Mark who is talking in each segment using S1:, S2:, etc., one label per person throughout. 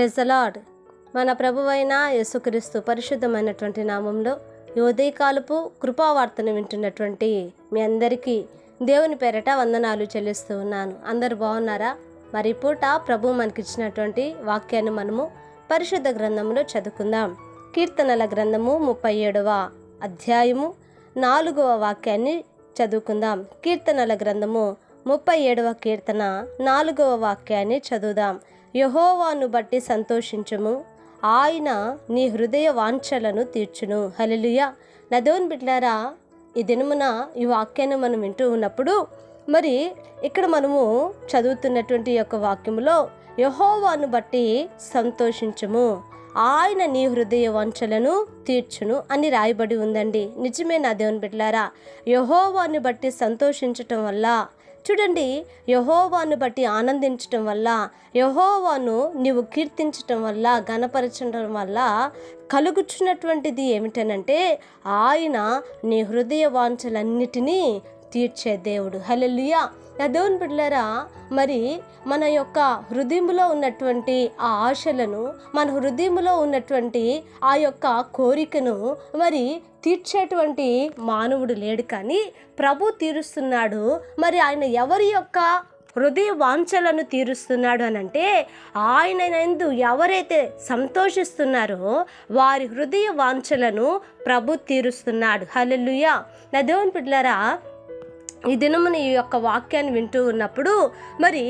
S1: ప్రెజలాడ్ మన ప్రభువైన యేసుక్రీస్తు పరిశుద్ధమైనటువంటి నామంలో ఈ ఉదయకాలపు కృపావార్తను వింటున్నటువంటి మీ అందరికీ దేవుని పేరట వందనాలు చెల్లిస్తూ ఉన్నాను. అందరు బాగున్నారా? మరి పూట ప్రభు మనకిచ్చినటువంటి వాక్యాన్ని మనము పరిశుద్ధ గ్రంథంలో చదువుకుందాం. కీర్తనల గ్రంథము ముప్పై ఏడవ అధ్యాయము నాలుగవ వాక్యాన్ని చదువుకుందాం. కీర్తనల గ్రంథము ముప్పై ఏడవ కీర్తన నాలుగవ వాక్యాన్ని చదువుదాం. యహోవాను బట్టి సంతోషించము. ఆయన నీ హృదయ వాంఛలను తీర్చును. హలలుయ నదోన్ బిడ్లారా ఈ దినమున ఈ వాక్యాన్ని మనం వింటూ ఉన్నప్పుడు మరి ఇక్కడ మనము చదువుతున్నటువంటి యొక్క వాక్యములో యహోవాను బట్టి సంతోషించము. ఆయన నీ హృదయ వంచలను తీర్చును అని రాయబడి ఉందండి. నిజమే నా దేవుని బిడ్డలారా యహోవాని బట్టి సంతోషించటం వల్ల చూడండి యహోవాను బట్టి ఆనందించటం వల్ల యహోవాను నీవు కీర్తించటం వల్ల గణపరచడం వల్ల కలుగుచున్నటువంటిది ఏమిటనంటే ఆయన నీ హృదయ వాంఛలన్నిటినీ తీర్చే దేవుడు. హలెలుయా నా దేవుని బిడ్డలారా మరి మన యొక్క హృదయంలో ఉన్నటువంటి ఆ ఆశలను మన హృదయంలో ఉన్నటువంటి ఆ యొక్క కోరికను మరి తీర్చేటువంటి మానవుడు లేడు కానీ ప్రభు తీరుస్తున్నాడు. మరి ఆయన ఎవరి యొక్క హృదయ వాంఛలను తీరుస్తున్నాడు అని అంటే ఆయన ఎందు ఎవరైతే సంతోషిస్తున్నారో వారి హృదయ వాంఛలను ప్రభు తీరుస్తున్నాడు. హల్లెలూయా. నా దేవుని బిడ్డలారా ఈ దినమున ఈ యొక్క వాక్యాన్ని వింటూ ఉన్నప్పుడు మరి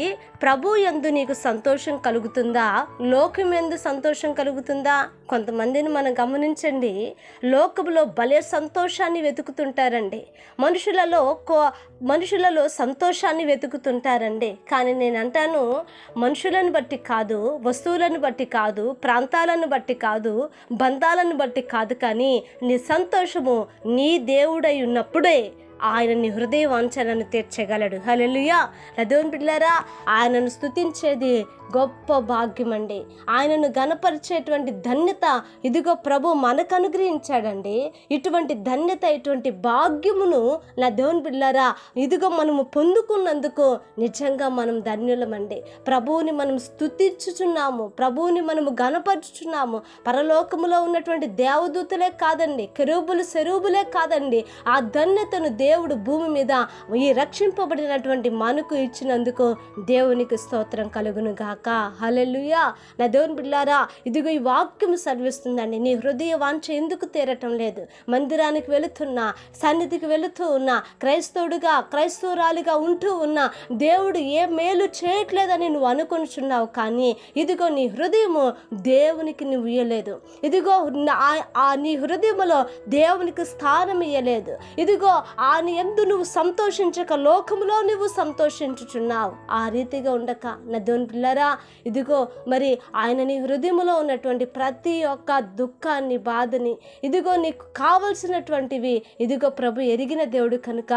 S1: ప్రభు ఎందు నీకు సంతోషం కలుగుతుందా? లోకం ఎందు సంతోషం కలుగుతుందా? కొంతమందిని మనం గమనించండి లోకంలో భలే సంతోషాన్ని వెతుకుతుంటారండి. మనుషులలో కో మనుషులలో సంతోషాన్ని వెతుకుతుంటారండి. కానీ నేను అంటాను మనుషులను బట్టి కాదు వస్తువులను బట్టి కాదు ప్రాంతాలను బట్టి కాదు బంధాలను బట్టి కాదు కానీ నీ సంతోషము నీ దేవుడై ఉన్నప్పుడే ఆయన నీ హృదయ వాంఛలను తీర్చగలడు. హలలుయా రథోన్ బిడ్లారా ఆయనను స్తుతించేది గొప్ప భాగ్యం అండి ఆయనను గనపరిచేటువంటి ధన్యత ఇదిగో ప్రభు మనకు అనుగ్రహించాడండి. ఇటువంటి ధన్యత ఇటువంటి భాగ్యమును నా దేవుని బిడ్లారా ఇదిగో మనము పొందుకున్నందుకు నిజంగా మనం ధన్యులమండి. ప్రభువుని మనం స్తుతించుచున్నాము. ప్రభువుని మనము గనపరుచుచున్నాము పరలోకములో ఉన్నటువంటి దేవదూతలే కాదండి కెరూబులు సెరూబులే కాదండి. ఆ ధన్యతను దేవుడు భూమి మీద ఈ రక్షింపబడినటువంటి మనకు ఇచ్చినందుకు దేవునికి స్తోత్రం కలుగును గాక. హలెలుయా నా దేవుని బిడ్డారా ఇదిగో ఈ వాక్యం సర్విస్తుందండి నీ హృదయ వాంఛ ఎందుకు తీరటం లేదు? మందిరానికి వెళుతున్నా సన్నిధికి వెళుతూ ఉన్నా క్రైస్తవుడిగా క్రైస్తవురాలిగా ఉంటూ ఉన్నా దేవుడు ఏ మేలు చేయట్లేదని నువ్వు అనుకొనిచున్నావు కానీ ఇదిగో నీ హృదయము దేవునికి నువ్వు ఇయ్యలేదు. ఇదిగో నా- ఆ నీ హృదయములో దేవునికి స్థానం ఇయ్యలేదు. ఇదిగో ఆ దాని ఎందు నువ్వు సంతోషించక లోకములో నువ్వు సంతోషించుచున్నావు. ఆ రీతిగా ఉండక. నా దేవుని పిల్లరా ఇదిగో మరి ఆయన నీ హృదయములో ఉన్నటువంటి ప్రతి ఒక్క దుఃఖాన్ని బాధని ఇదిగో నీకు కావలసినటువంటివి ఇదిగో ప్రభు ఎరిగిన దేవుడు కనుక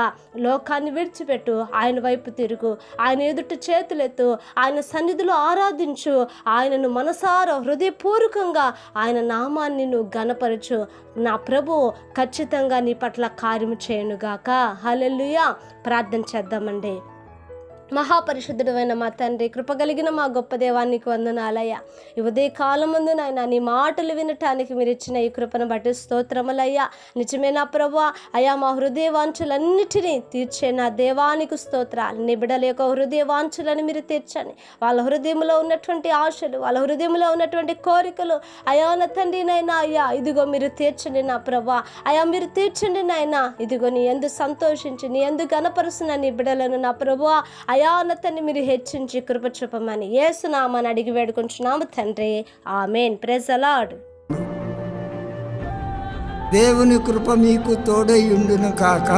S1: లోకాన్ని విడిచిపెట్టు ఆయన వైపు తిరుగు ఆయన ఎదుట చేతులెత్తు ఆయన సన్నిధిలో ఆరాధించు ఆయనను మనసారా హృదయపూర్వకంగా ఆయన నామాన్ని నువ్వు గనపరచు నా ప్రభు ఖచ్చితంగా నీ పట్ల కార్యము చేయనుగాక. హల్లెలూయా. ప్రార్థన చేద్దామండి. మహాపరిశుద్ధుడు అయిన మా తండ్రి కృపగలిగిన మా గొప్ప దేవానికి వందనాలయ్యా. ఈ ఉదయ కాలముందు నాయన నీ మాటలు వినటానికి మీరు ఇచ్చిన ఈ కృపను బట్టి స్తోత్రములయ్యా. నిజమేనా ప్రభు అయా మా హృదయ వాంఛలన్నిటినీ తీర్చే నా దేవానికి స్తోత్రాలు. నీ బిడ్డల యొక్క హృదయ వాంఛలను మీరు తీర్చండి. వాళ్ళ హృదయంలో ఉన్నటువంటి ఆశలు వాళ్ళ హృదయంలో ఉన్నటువంటి కోరికలు అయా నా తండ్రి నైనా అయ్యా ఇదిగో మీరు తీర్చండి నా ప్రభా అయా మీరు తీర్చండి నాయనా. ఇదిగో నీ ఎందు సంతోషించి నీ ఎందు గణపరుస్తున్న నీ బిడ్డలను నా ప్రభువా. దయానతని మీరు హెచ్చించి కృప చూపమని ఏసునామని అడిగి వేడుకుంటున్నాము తండ్రి. ఆమెన్. ప్రెజ్ అలాడ్
S2: దేవుని కృప మీకు తోడై ఉండును కాక.